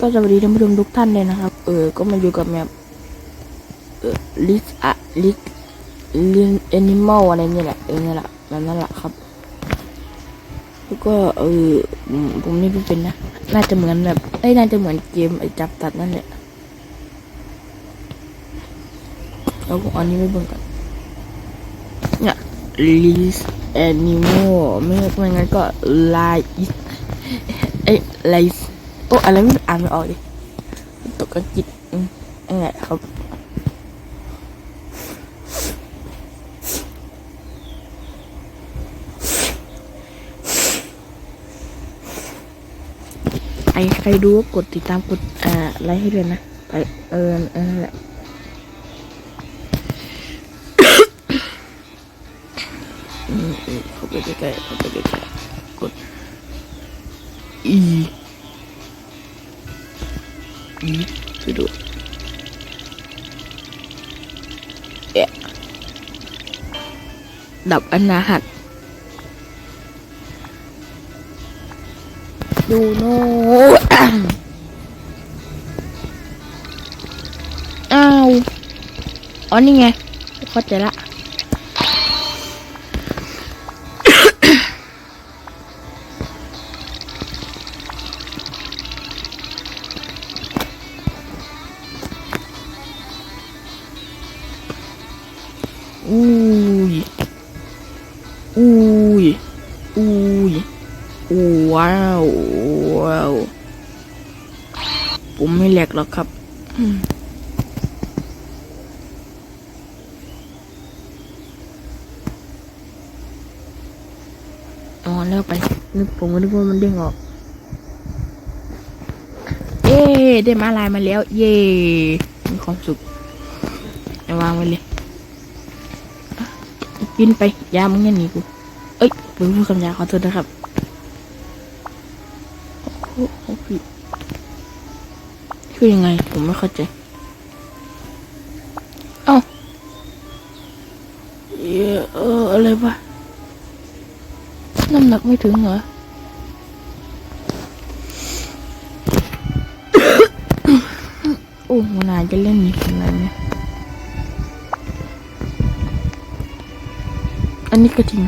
ก็สวัสดีท่านผู้ชมทุกท่านเลยนะครับ เออ ก็มาอยู่กับแมปเออลิสอะลิสลินแอนิมอลอะไรเนี่ยแหละ เออนั่แหละแบบนั้นแหละครับ แล้วก็เออผมผมนี่ไม่เป็นนะ น่าจะเหมือนแบบเอ้น่าจะเหมือนเกมไอ้จับตัดนั่นแหละแล้วก็อันนี้ไม่เบิ่งกันเนี่ยลิสแอนิมอลไม่ไม่งั้นก็ไลส์เอ้ไลส์ โอ้อะไรไม่อ่านไม่ออกดิตกกระจิตอืมนั่นแหละครับใครใครดูก็กดติดตามกดอ่าไลค์ให้ด้วยนะไปเออเออแหละอืมเข้าไปใกล้ๆเข้าไปใกล้ๆกด E E ไปดูเอะดับอนาหัดดูโน่อ้าวอ๋อนี่ไอุ้ย อุ้ย อุ้ย ว้าว ว้าว ผมไม่แหลกหรอกครับอืมอ๋อแล้วไป นึกผมก็นึกว่ามันเด้งออก เย้ ได้มาลายมาแล้ว เย้ มีความสุขเอาวางไว้เลยอะ กินไปยามึงเนี่ยหนีกู เอ้ยเพิ่งพูดคำยาขอโทษนะครับโอ้โหพี่คือยังไง ผมไม่เข้าใจ เอ้าเอ่ออะไรวะน้ำหนักไม่ถึงเหรอโอ้หัวหน้าจะเล่นมีขนาดนี้ อันนี้ก็จริง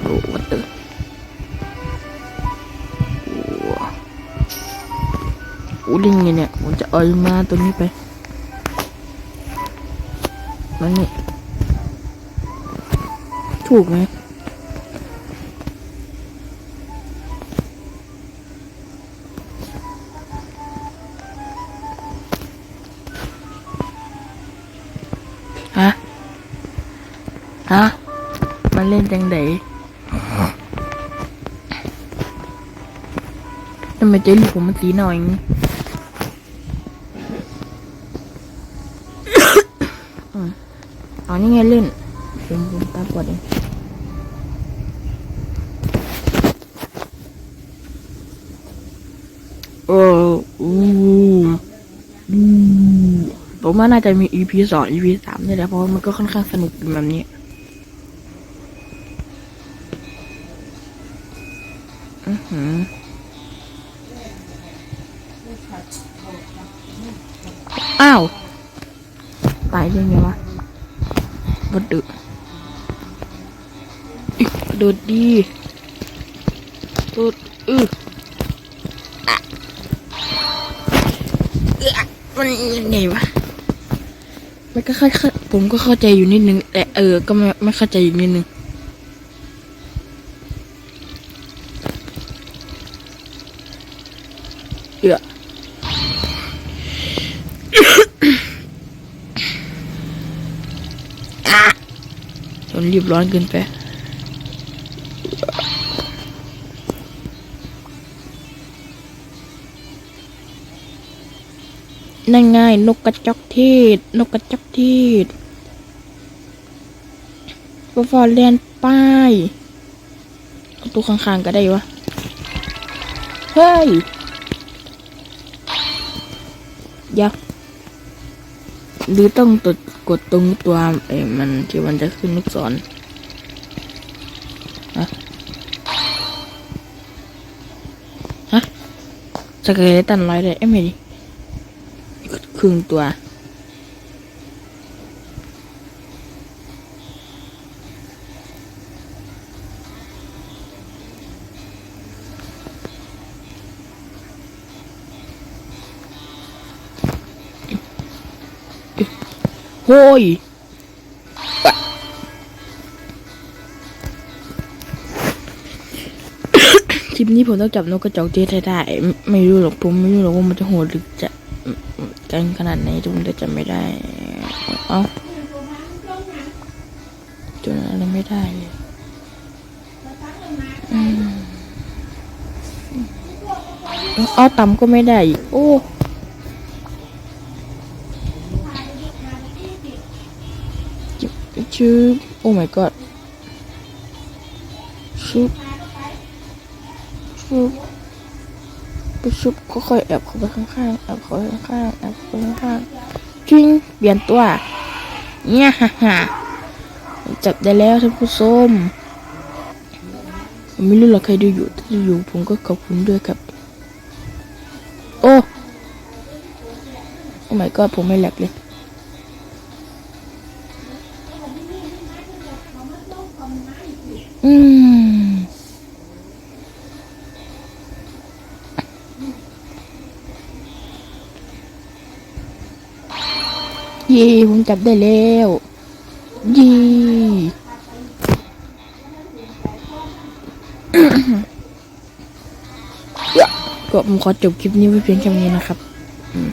โอ้วัดเตอร์โอ้ลิงไงเนี่ยผมจะเอามาตัวนี้ไปมันนี่ถูกไหม มันเล่นจังไดทำไมเจ๊ลูกผมมันสีหน่อยงี้นอ๋อนี่ไงเล่นผมผมตาปวดเองเอออู้อู้ผมว่าน่าจะมี EP สอง EP สามนี่แหละเพราะว่ามันก็ค่อนข้างสนุกแบบนี้ อ้าว ตายได้ไงวะบดดึกอิ๊ะโดดดีโดดอืออะเอื้อมันยังไงวะ มันก็เข้าผมก็เข้าใจอยู่นิดนึงแต่เออ ก็ไม่ไม่เข้าใจอยู่นิดนึง เอือจนรีบร้อนเกินไปนั่นไงนกกระจอกเทศ นกกระจอกเทศฟอฟอเลียนป้ายเอาตัวข้างๆก็ได้วะ เฮ้ย ยักษ์หรือต้องตดกดตรงตัวเอ้มันที่มันจะขึ้นลูกศรฮฮะฮะสเกเลตันร้อยเลยเอ้ยไม่ดิครึ่งตัว โฮ้ยคลิปนี้ผมต้องจับนกกระจอกเทศให้ได้ ไม่รู้หรอกผมไม่รู้หรอกว่ามันจะโหดหรือจะกันขนาดไหนผมจะจำไม่ได้ เอ้าจนอะไรไม่ได้เลยอืมเอาต่ำก็ไม่ได้ โอ้ ชื่อโอ้ my god ชุบชุบไปชุบค่อยแอบเข้าไปข้างๆแอบเข้าไปข้างๆแอบเข้าไปข้างๆจริงเปลี่ยนตัวเนี่ยฮ่าฮ่าจับได้แล้วท่านผู้ชมผมไม่รู้หรอกใครดูอยู่ถ้าดูอยู่ผมก็ขอบคุณด้วยครับ โอ้ โอ้ my god ผมไม่แหลกเลย อืมเย่ผมจับได้แล้วย่ก็ผมขอจบคลิปนี้ไว้เพียงแค่นี้นะครับอืม